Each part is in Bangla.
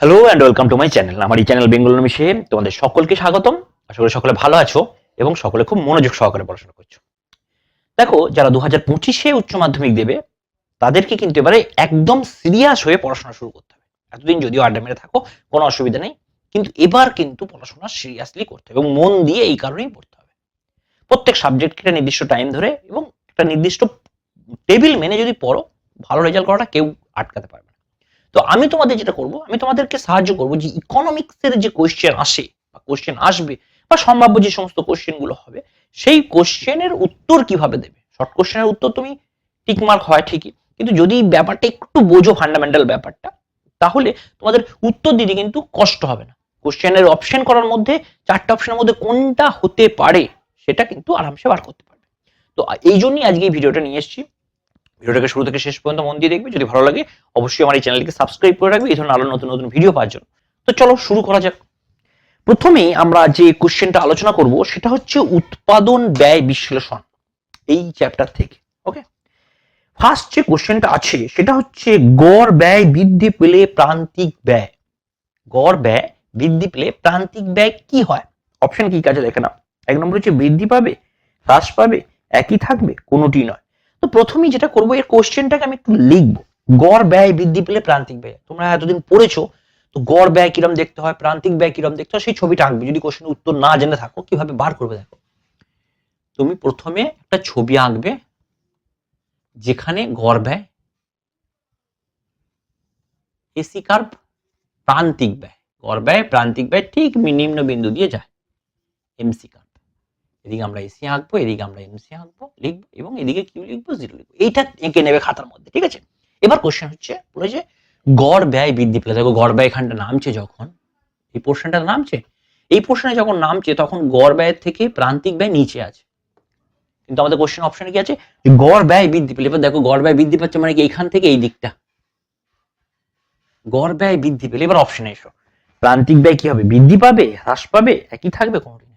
Hello and welcome to my channel আমার এই চ্যানেল বেঙ্গল মিশে তোমাদের সকলকে স্বাগতম। আশা করি সকলে ভালো আছো এবং সকলে খুব মনোযোগ সহকারে পড়াশোনা করছ। দেখো, যারা দু হাজার পঁচিশে উচ্চ মাধ্যমিক দেবে, তাদেরকে কিন্তু এবারে একদম সিরিয়াস হয়ে পড়াশোনা শুরু করতে হবে। এতদিন যদিও আড্ডা মেরে থাকো, কোনো অসুবিধা নেই। কিন্তু এবার কিন্তু পড়াশোনা সিরিয়াসলি করতে হবে এবং মন দিয়ে এই কারণেই পড়তে হবে। প্রত্যেক সাবজেক্টকে একটা নির্দিষ্ট টাইম ধরে এবং একটা নির্দিষ্ট টেবিল মেনে যদি পড়ো, ভালো রেজাল্ট করাটা কেউ আটকাতে পারবে তো আমি তোমাদের যেটা করব, আমি তোমাদেরকে সাহায্য করব যে ইকোনমিক্সের যে কোয়েশ্চেন আসে বা কোয়েশ্চেন আসবে বা সম্ভাব্য যে সমস্ত কোয়েশ্চেনগুলো হবে, সেই কোশ্চেনের উত্তর কীভাবে দেবে? শর্ট কোশ্চেনের উত্তর তুমি টিকমার্ক হয় ঠিকই, কিন্তু যদি ব্যাপারটা একটু বোঝো ফান্ডামেন্টাল ব্যাপারটা, তাহলে তোমাদের উত্তর দিতে কিন্তু কষ্ট হবে না। কোশ্চেনের অপশন করার মধ্যে, চারটা অপশনের মধ্যে কোনটা হতে পারে, সেটা কিন্তু আরামসে বার করতে পারবে। তো এই জন্যই আজকে এই ভিডিওটা নিয়ে এসেছি। ভিডিওটাকে শুরু থেকে শেষ পর্যন্ত মন দিয়ে দেখবে। যদি ভালো লাগে, অবশ্যই আমার এই চ্যানেলটিকে সাবস্ক্রাইব করে রাখবে। এই ধরনের আরও নতুন নতুন ভিডিও পাওয়ার জন্য। তো চলো শুরু করা যাক। প্রথমেই আমরা যে কোশ্চেনটা আলোচনা করব, সেটা হচ্ছে উৎপাদন ব্যয় বিশ্লেষণ। এই চ্যাপ্টার থেকে ওকে ফার্স্ট যে কোশ্চেনটা আছে, সেটা হচ্ছে গড় ব্যয় বৃদ্ধি পেলে প্রান্তিক ব্যয়। গড় ব্যয় বৃদ্ধি পেলে প্রান্তিক ব্যয় কি হয়? অপশন কি কাজে দেখে না এক নম্বর হচ্ছে বৃদ্ধি পাবে, হ্রাস পাবে, একই থাকবে, কোনোটি নয়। তো প্রথমেই যেটা করব, এর কোশ্চেনটাকে আমি একটু লিখব। গড় ব্যয় বৃদ্ধি পেলে প্রান্তিক ব্যয়। তোমরা এতদিন পড়েছো, তো গড় ব্যয় কিরম দেখতে হয়, প্রান্তিক ব্যয় কিরম দেখতে হয়, সেই ছবিটা আঁকবে। যদি কোশ্চেনের উত্তর না জেনে থাকো, কীভাবে বার করবে দেখো। তুমি প্রথমে একটা ছবি আঁকবে, যেখানে গড় ব্যয় এসি কার্ভ প্রান্তিক ব্যয়। গড় ব্যয়, প্রান্তিক ব্যয় ঠিক নিম্ন বিন্দু দিয়ে যায় এমসি কার্ভ এদিকে আমরা এসি আঁকবো, এদিকে আমরা এমসি আঁকবো, লিখব এবং এদিকে কিউ লিখব জিরো লিখব। এইটা এঁকে নেবে খাতার মধ্যে, ঠিক আছে? এবার কোশ্চেন হচ্ছে বলেছে গড় ব্যয় বৃদ্ধি পেলে, দেখো গড় ব্যয় এখানটা নামছে যখন, এই পোর্শনটা নামছে? এই পোর্শনে যখন নামছে, তখন গড় ব্যয়ের থেকে প্রান্তিক ব্যয় নিচে আছে। কিন্তু আমাদের কোশ্চেন অপশনে কি আছে? গড় ব্যয় বৃদ্ধি পেলে, এবার দেখো গড় ব্যয় বৃদ্ধি পাচ্ছে মানে কি? এইখান থেকে এই দিকটা। গড় ব্যয় বৃদ্ধি পেলে, এবার অপশনে এসো। প্রান্তিক ব্যয় কি হবে? বৃদ্ধি পাবে? হ্রাস পাবে? একই থাকবে কোনোদিন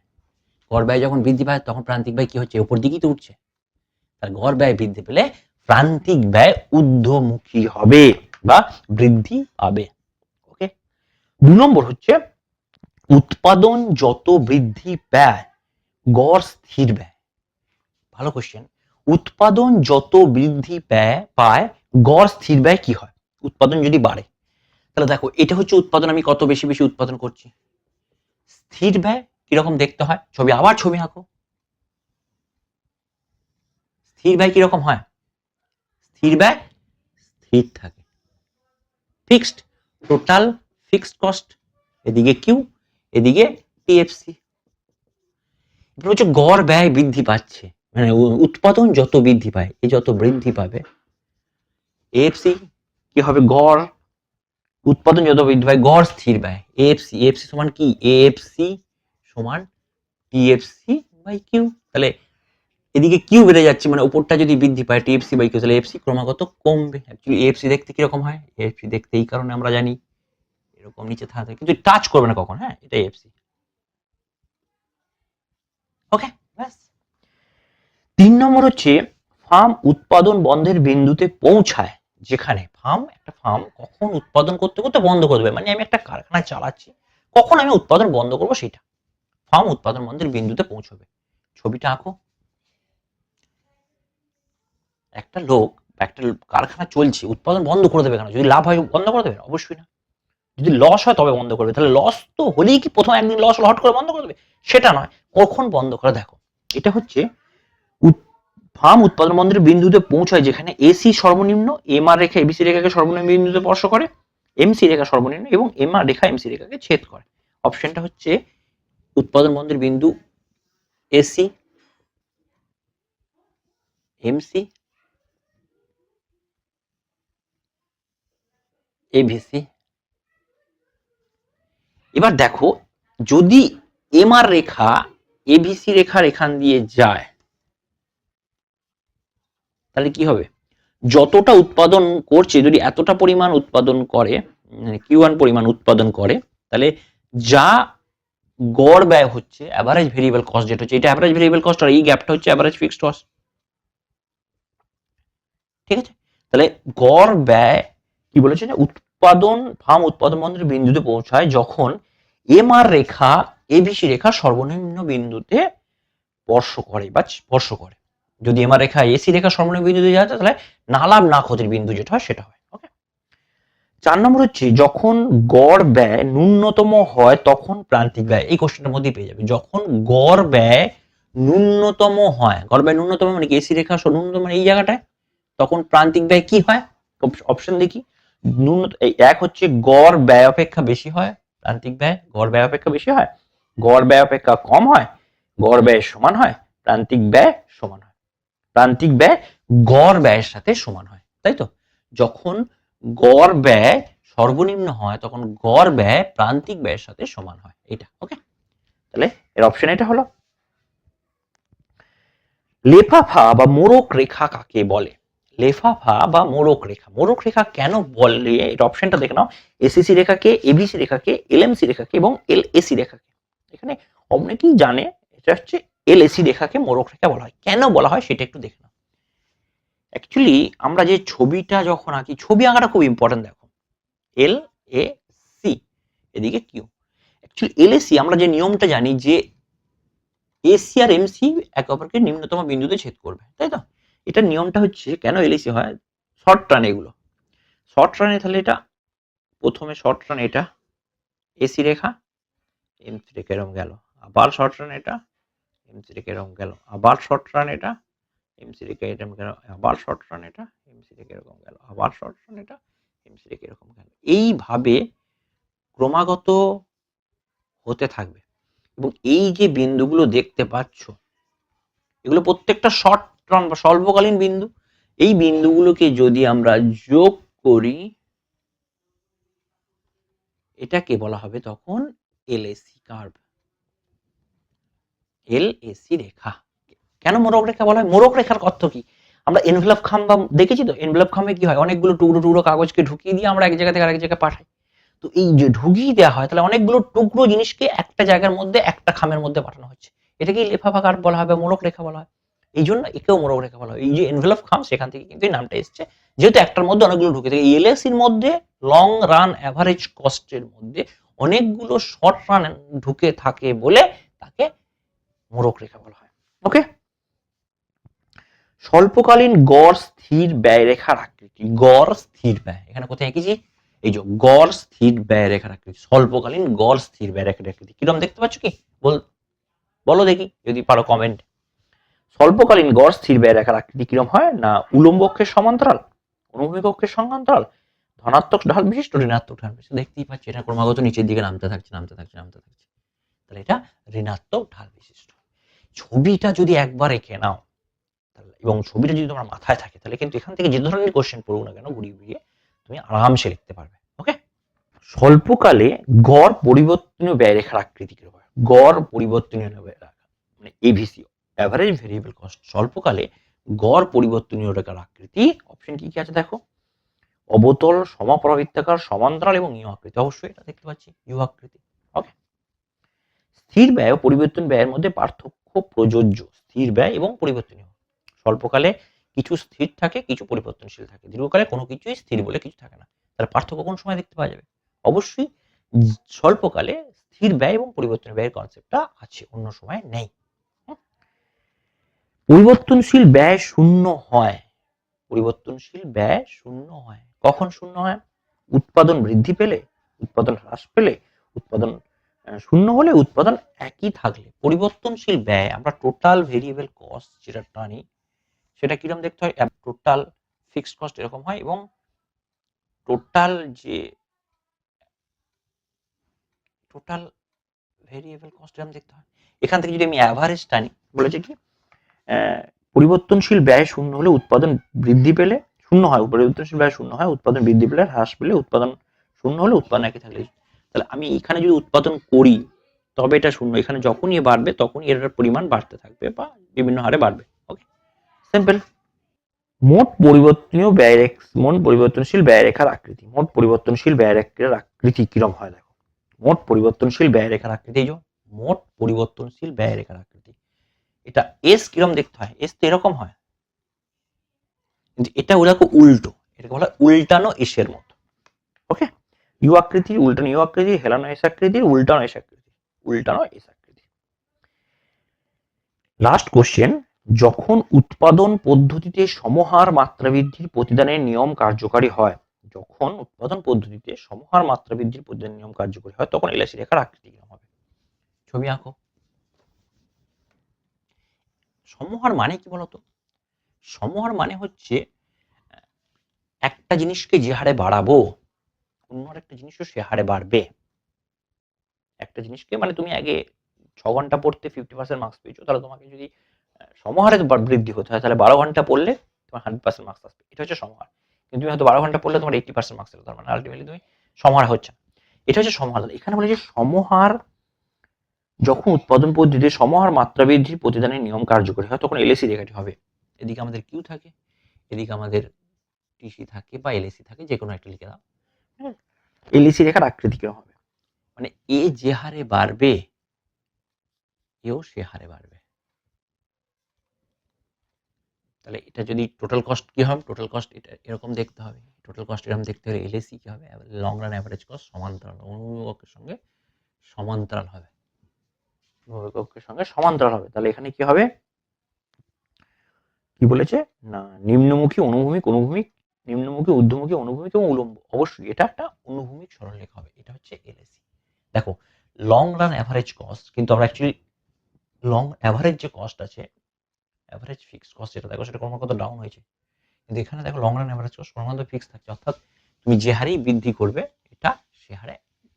গড় ব্যয় যখন বৃদ্ধি পায়, তখন প্রান্তিক ব্যয় কি হচ্ছে? উপর দিকেই তো উঠছে। তার গড় ব্যয় বৃদ্ধি পেলে প্রান্তিক ব্যয় ঊর্ধ্বমুখী হবে বা বৃদ্ধি পাবে। ওকে দু নম্বর হচ্ছে, উৎপাদন যত বৃদ্ধি পায়, গড় স্থির ব্যয়। ভালো কোশ্চেন উৎপাদন যত বৃদ্ধি ব্যয় পায়, গড় স্থির ব্যয় কি হয়? উৎপাদন যদি বাড়ে। তাহলে দেখো, এটা হচ্ছে উৎপাদন, আমি কত বেশি বেশি উৎপাদন করছি? স্থির ব্যয় কীরকম দেখতে হয়? ছবি আবার ছবি আঁকো। স্থির ব্যয় কীরকম হয়? স্থির ব্যয় স্থির থাকে। ফিক্সড টোটাল ফিক্সড কস্ট এদিকে কিউ এদিকে টিএফসি এবার হচ্ছে গড় ব্যয় বৃদ্ধি পাচ্ছে। মানে উৎপাদন যত বৃদ্ধি পায়, এ যত বৃদ্ধি পাবে এএফসি কি হবে? গড়, উৎপাদন যত বৃদ্ধি পায়, গড় স্থির ব্যয়। এএফসি এএফসি সমান কি? এএফসি সমান টিএফসি বাই কিউ তাহলে এদিকে কিউ বেড়ে যাচ্ছে মানে উপরটা যদি বৃদ্ধি পায় টিএফসি বাই কিউ তাহলে এফসি ক্রমাগত কমবে। অ্যাকচুয়ালি এফসি দেখতে কীরকম হয়? এফসি দেখতে এই কারণে আমরা জানি এরকম নিচে থাকে কিন্তু টাচ করবে না কখন হ্যাঁ? এটা এফসি ওকে ব্যাস। তিন নম্বর হচ্ছে ফার্ম উৎপাদন বন্ধের বিন্দুতে পৌঁছায়, যেখানে ফার্ম একটা ফার্ম কখন উৎপাদন করতে করতে বন্ধ করে দেবে। মানে আমি একটা কারখানা চালাচ্ছি, কখন আমি উৎপাদন বন্ধ করব সেটা। ফার্ম উৎপাদন বন্ধের বিন্দুতে পৌঁছবে। ছবিটা আঁকো। একটা লোক, একটা কারখানা চলছে, উৎপাদন বন্ধ করে দেবে কেন? যদি লাভ হয়, বন্ধ করে দেবে? অবশ্যই না। যদি লস হয়, তবে বন্ধ করবে তাহলে লস তো হলেই কি প্রথম একদিন লস হট করে বন্ধ করে দেবে? সেটা নয়। কখন বন্ধ করে? দেখো। এটা হচ্ছে ফার্ম উৎপাদন বন্ধের বিন্দুতে পৌঁছায়, যেখানে এসি সর্বনিম্ন এম আর রেখা এবিসি রেখাকে সর্বনিম্ন বিন্দুতে স্পর্শ করে এমসি রেখা সর্বনিম্ন এবং এম আর রেখা এমসি রেখাকে ছেদ করে। অপশনটা হচ্ছে উৎপাদন বন্ধের বিন্দু এসি, এমসি, এভিসি। এবার দেখো, যদি এমআর রেখা, এভিসি রেখার এখান দিয়ে যায়, তাহলে কি হবে? যতটা উৎপাদন করছে, যদি এতটা পরিমাণ উৎপাদন করে কিউ ওয়ান পরিমাণ উৎপাদন করে, তাহলে যা গড় ব্যয় হচ্ছে অ্যাভারেজ ভেরিয়েবল কস্ট যেটা হচ্ছে, এটা অ্যাভারেজ ভেরিয়েবল কস্ট আর এই গ্যাপটা হচ্ছে অ্যাভারেজ ফিক্সড কস্ট ঠিক আছে? তাহলে গড় ব্যয় কি বলেছে উৎ- উৎপাদন, ফার্ম উৎপাদন বন্ধের বিন্দুতে পৌঁছায় যখন এম আর রেখা এবিসি রেখা সর্বনিম্ন বিন্দুতে স্পর্শ করে বা স্পর্শ করে। যদি এম আর রেখা এসি রেখা সর্বনিম্ন বিন্দুতে যায়, তাহলে না লাভ না ক্ষতির বিন্দু যেটা হয়, সেটা হয়। চার নম্বর হচ্ছে, যখন গড় ব্যয় ন্যূনতম হয়, তখন প্রান্তিক ব্যয়, এই কোশ্চেনটার মধ্যেই পেয়ে যাবে। যখন গড় ব্যয় ন্যূনতম হয়, গড় ব্যয় ন্যূনতম মানে কি? এসি রেখা ন্যূনতম মানে এই জায়গাটায়? তখন প্রান্তিক ব্যয় কি হয়? অপশন দেখি। এক হচ্ছে গড় ব্যয় অপেক্ষা বেশি হয়, প্রান্তিক ব্যয়, গড় ব্যয় অপেক্ষা বেশি হয়। গড় ব্যয় অপেক্ষা কম হয়, গড় ব্যয় সমান হয়, প্রান্তিক ব্যয় সমান হয়। প্রান্তিক ব্যয় গড় ব্যয়ের সাথে সমান হয়, তাই তো? যখন গড় ব্যয় সর্বনিম্ন হয়, তখন গড় ব্যয় প্রান্তিক ব্যয়ের সাথে সমান হয়। এটা ওকে তাহলে এর অপশন এটা হলো। লেফাফা বা মোরক রেখা কাকে বলে? লেফাফা বা মোরক রেখা। মোরক রেখা কেন বলে? এর অপশনটা দেখে নাও। এসিসি রেখাকে এবিসি রেখাকে এলএমসি রেখাকে এবং এল এসি রেখাকে এখানে অনেকেই জানে, এটা হচ্ছে এল এসি রেখাকে মোরক রেখা বলা হয়। কেন বলা হয় সেটা একটু দেখে নাও। অ্যাকচুয়ালি আমরা যে ছবিটা যখন আঁকি, ছবি আঁকাটা খুব ইম্পর্টেন্ট দেখো। এল এ সি এদিকে কিউ অ্যাকচুয়ালি এল এসি আমরা যে নিয়মটা জানি যে এসি আর এমসি একে অপরকে নিম্নতম বিন্দুতে ছেদ করবে, তাই তো? এটা নিয়মটা হচ্ছে কেন এল এলএসি হয়? শর্ট রান এগুলো। শর্ট রানে তাহলে এটা, প্রথমে শর্ট রান এটা এসি রেখা এমসি রেখা এরকম গেল। আবার শর্ট রান এটা এমসি রেখা এরকম গেল। আবার শর্ট রান এটা এমসি রেখা এরকম গেল আবার শর্ট রান এটা এমসি রেখা এরকম গেল আবার শর্ট রান এটা এমসি রেখা এরকম গেল এইভাবে ক্রমাগত হতে থাকবে। এবং এই যে বিন্দুগুলো দেখতে পাচ্ছ, এগুলো প্রত্যেকটা শর্ট রান বা স্বল্পকালীন বিন্দু, এই বিন্দুগুলোকে যদি আমরা যোগ করি, এটাকে বলা হবে তখন এলএসি কার্ভ এল এসি রেখা। কেন মোরক রেখা বলা হয়? মোরক রেখার অর্থ কি? আমরা এনভেলপ খাম বা দেখেছি তো? এনভেলপ খামে কি হয়? অনেকগুলো টুকরো টুকরো কাগজকে ঢুকিয়ে দিয়ে আমরা এক জায়গা থেকে আরেক জায়গায় পাঠাই। তো এই যে ঢুকিয়ে দেওয়া হয়, তাহলে অনেকগুলো টুকরো জিনিসকে একটা জায়গার মধ্যে, একটা খামের মধ্যে পাঠানো হচ্ছে। এটাকে লেফাফা কার্ভ বলা হবে মোরক রেখা বলা হয়। এই জন্য একেও মোরক রেখা বলা হয়। এই যে এনভেলপ খাম, সেখান থেকে কিন্তু এই নামটা এসছে। যেহেতু একটার মধ্যে অনেকগুলো ঢুকে থাকে এলএসির মধ্যে লং রান অ্যাভারেজ কস্টের মধ্যে অনেকগুলো শর্ট রান ঢুকে থাকে বলে তাকে মোরক রেখা বলা হয়। ওকে স্বল্পকালীন গড় স্থির ব্যয় রেখার আকৃতি, গড় স্থির ব্যয়। এখানে কোথায় এঁকেছি? এই যে গড় স্থির ব্যয় রেখার আকৃতি, স্বল্পকালীন গড় স্থির ব্যয় রেখার আকৃতি। কীরকম দেখতে পাচ্ছ কি? বল, বলো দেখি, যদি পারো কমেন্ট স্বল্পকালীন গড় স্থির ব্যয় রেখার আকৃতি কীরকম হয়? না উলম্ব অক্ষের সমান্তরাল, অনুভূমিক অক্ষের সমান্তরাল? ধনাত্মক ঢাল বিশিষ্ট ঋণাত্মক ঢাল বিশিষ্ট। দেখতেই পাচ্ছি, এটা ক্রমাগত নিচের দিকে নামতে থাকছে নামতে থাকছে নামতে থাকছে। তাহলে এটা ঋণাত্মক ঢাল বিশিষ্ট। ছবিটা যদি একবার এঁকে নাও এবং ছবিটা যদি তোমার মাথায় থাকে, তাহলে কিন্তু এখান থেকে যে ধরনের কোশ্চেন পড়ুক না কেন ঘুরিয়ে ঘুরিয়ে তুমি আরামসে লিখতে পারবে ওকে স্বল্পকালে গড় পরিবর্তনীয় ব্যয় রেখার আকৃতি কীরকম? গড় পরিবর্তনীয় মানে এভিসি অ্যাভারেজ ভেরিয়েবল কস্ট স্বল্পকালে গড় পরিবর্তনীয় রেখার আকৃতি অপশন কি কি আছে দেখো? অবতল, সমাপরাবৃত্তাকার, সমান্তরাল এবং ইউ আকৃতি, অবশ্যই এটা দেখতে পাচ্ছি, ইউ আকৃতি ওকে স্থির ব্যয় ও পরিবর্তন ব্যয়ের মধ্যে পার্থক্য প্রযোজ্য, স্থির ব্যয় এবং পরিবর্তনীয়। স্বল্পকালে কিছু স্থির থাকে, কিছু পরিবর্তনশীল থাকে। দীর্ঘকালে কোনো কিছুই স্থির বলে কিছু থাকে না। তার পার্থক্য কোন সময় দেখতে পাওয়া যাবে? অবশ্যই স্বল্পকালে স্থির ব্যয় এবং পরিবর্তনীয় ব্যয়ের কনসেপ্টটা আছে, অন্য সময় নেই। হুম? পরিবর্তনশীল ব্যয় শূন্য হয়। পরিবর্তনশীল ব্যয় শূন্য হয়। কখন শূন্য হয়? উৎপাদন বৃদ্ধি পেলে, উৎপাদন হ্রাস পেলে, উৎপাদন শূন্য হলে উৎপাদন একই থাকলে। পরিবর্তনশীল ব্যয়, আমরা টোটাল ভেরিয়েবল কস্ট যেটা টানি সেটা কীরকম দেখতে হয়? টোটাল ফিক্সড কস্ট এরকম হয় এবং টোটাল যে টোটাল ভেরিয়েবল কস্ট এরকম দেখতে হয়। এখান থেকে যদি আমি অ্যাভারেজ টানি বলেছে কি? পরিবর্তনশীল ব্যয় শূন্য হলে উৎপাদন বৃদ্ধি পেলে শূন্য হয়, পরিবর্তনশীল ব্যয় শূন্য হয়, উৎপাদন বৃদ্ধি পেলে হ্রাস পেলে উৎপাদন শূন্য হলে উৎপাদন একই থাকলে। তাহলে আমি এখানে যদি উৎপাদন করি, তবে এটা শূন্য। এখানে যখনই বাড়বে, তখনই এটার পরিমাণ বাড়তে থাকবে বা বিভিন্ন হারে বাড়বে। সিম্পল মোট পরিবর্তনীয় ব্যয় মোট পরিবর্তনশীল ব্যয় রেখার আকৃতি। মোট পরিবর্তনশীল ব্যয় রেখার আকৃতি কিরম হয় দেখো? মোট পরিবর্তনশীল ব্যয় রেখার আকৃতি এই মোট পরিবর্তনশীল ব্যয় রেখার আকৃতি। এটা এস কিরম দেখতে হয়? এস তো এরকম হয়। এটা ওরকম উল্টো। এটাকে বলা উল্টানো এসের মতো। ওকে ইউ আকৃতির উল্টানো ইউ আকৃতি, হেলানো এস আকৃতির উল্টানো এস আকৃতি। উল্টানো এস আকৃতি। লাস্ট কোশ্চেন যখন উৎপাদন পদ্ধতিতে সমহার মাত্রা বৃদ্ধির প্রতিদানের নিয়ম কার্যকারী হয়, যখন উৎপাদন পদ্ধতিতে সমহার মাত্রা বৃদ্ধির প্রতিদানের নিয়ম কার্যকরী হয়, তখন এলআইসি রেখার আকৃতি কীরকম হবে? ছবি আঁকো। সমহার মানে কি বলতো? সমহার মানে হচ্ছে, একটা জিনিসকে যে হারে বাড়াবো, অন্য একটা জিনিসও সে হারে বাড়বে। একটা জিনিসকে মানে তুমি আগে ছ ঘণ্টা পড়তে ফিফটি পার্সেন্ট মার্কস পেয়েছ, তাহলে তোমাকে যদি সমহারে বৃদ্ধি হতে হয়। তাহলে বারো ঘণ্টা পড়লে তোমার হান্ড্রেড পার্সেন্ট মার্কস আসবে। এটা হচ্ছে সমহার। কিন্তু তুমি হয়তো বারো ঘণ্টা পড়লে তোমার এইটি পার্সেন্ট মার্কস এলো তার মানে আলটিমেটলি তুমি সমহার হচ্ছে এটা হচ্ছে সমহার এখানে বলে যে সমহার যখন উৎপাদন পদ্ধতিতে সমহার মাত্রা বৃদ্ধির প্রতিদানের নিয়ম কার্যকরী হয়, তখন এলএসি রেখাটি হবে। এদিকে আমাদের কিউ থাকে, এদিকে আমাদের টিসি থাকে বা এলএসি থাকে যে কোনো একটা লিখে দাও। এলএসি রেখার আকৃতি কীরকম হবে? মানে এ যে হারে বাড়বে, এও সে হারে বাড়বে। তাহলে এটা যদি টোটাল কস্ট কি হবে? টোটাল কস্ট এটা এরকম দেখতে হবে। টোটাল কস্ট এরকম দেখতে হলে এলএসি কি হবে? লং রান অ্যাভারেজ কস্ট সমান্তরাল, অনুভবকের সঙ্গে সমান্তরাল হবে। অনুভবকের সঙ্গে সমান্তরাল হবে। তাহলে এখানে কি হবে? কি বলেছে? না, নিম্নমুখী, অনুভূমিক অনুভূমিক, নিম্নমুখী, ঊর্ধ্বমুখী, অনুভূমিক এবং উলম্ব। অবশ্যই এটা একটা অনুভূমিক সরলরেখা হবে। এটা হচ্ছে এলএসি দেখো লং রান অ্যাভারেজ কস্ট কিন্তু আমরা অ্যাকচুয়ালি লং অ্যাভারেজ যে কস্ট আছে অ্যাভারেজ ফিক্স কস্ট যেটা দেখো সেটা ক্রমাগত ডাউন হয়েছে। কিন্তু এখানে দেখো লং রান অ্যাভারেজ কস্ট ক্রমাগত ফিক্স থাকছে। অর্থাৎ তুমি যে হারেই বৃদ্ধি করবে, এটা সে হারে,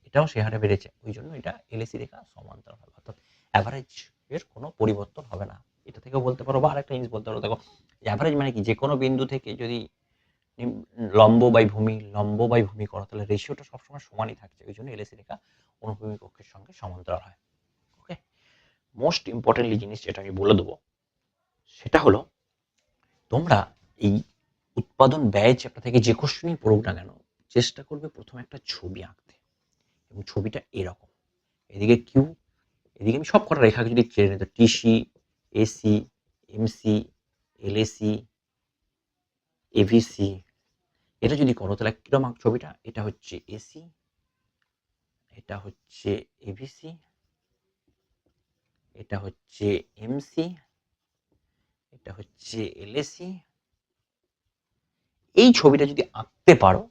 এটাও সে হারে বেড়েছে। ওই জন্য এটা এলএসি রেখা সমান্তরাল হবে। অর্থাৎ অ্যাভারেজ এর কোনো পরিবর্তন হবে না। এটা থেকেও বলতে পারো বা আরেকটা জিনিস বলতে পারো, দেখো অ্যাভারেজ মানে কি? যে কোনো বিন্দু থেকে যদি লম্ব বাই ভূমি, লম্ব বাই ভূমি করো, তাহলে রেশিওটা সবসময় সমানই থাকছে। ওই জন্য এলএসি রেখা অনুভূমিক অক্ষের সঙ্গে সমান্তরাল হয়। ওকে মোস্ট ইম্পর্টেন্টলি জিনিস যেটা আমি বলে দেবো সেটা হলো, তোমরা এই উৎপাদন ব্যয় চ্যাপ্টার থেকে যে কোশ্চেনই পড়ুক না কেন, চেষ্টা করবে প্রথমে একটা ছবি আঁকতে। এবং ছবিটা এরকম। এদিকে কিউ এদিকে আমি সব কটা রেখাকে যদি চেয়ে নিই তো TC AC MC LAC AVC এটা যদি করো তাহলে কীরকম আঁক ছবিটা? এটা হচ্ছে এসি এটা হচ্ছে এভিসি এটা হচ্ছে এমসি এটা হচ্ছে এলএসি এই ছবিটা যদি আঁকতে পারো,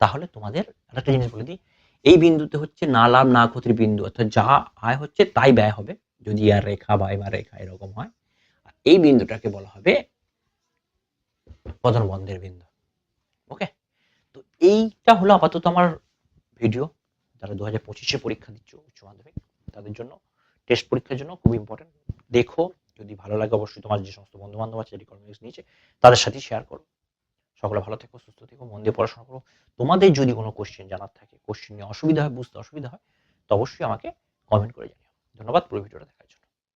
তাহলে তোমাদের একটা জিনিস বলে দিই। এই বিন্দুতে হচ্ছে না লাভ না ক্ষতির বিন্দু, অর্থাৎ যা আয় হচ্ছে তাই ব্যয় হবে, যদি আর রেখা বা এবার রেখা এরকম হয়। এই বিন্দুটাকে বলা হবে পতন বন্ধের বিন্দু। ওকে তো এইটা হলো আপাতত আমার ভিডিও। যারা দু হাজার পঁচিশে পরীক্ষা দিচ্ছ, উচ্চ মাধ্যমিক, তাদের জন্য টেস্ট পরীক্ষার জন্য খুব ইম্পর্টেন্ট দেখো যদি ভালো লাগে অবশ্যই তোমার যে সমস্ত বন্ধু বান্ধব আছে ইকোনমিক্স নিয়েছে, তাদের সাথে শেয়ার করো। সকলে ভালো থেকো, সুস্থ থেকো, মন দিয়ে পড়াশোনা করো। তোমাদের যদি কোনো কোশ্চেন জানার থাকে কোশ্চেন নিয়ে অসুবিধা হয়, বুঝতে অসুবিধা হয়, তো অবশ্যই আমাকে কমেন্ট করে জানিও। ধন্যবাদ, পুরো ভিডিওটা দেখার জন্য।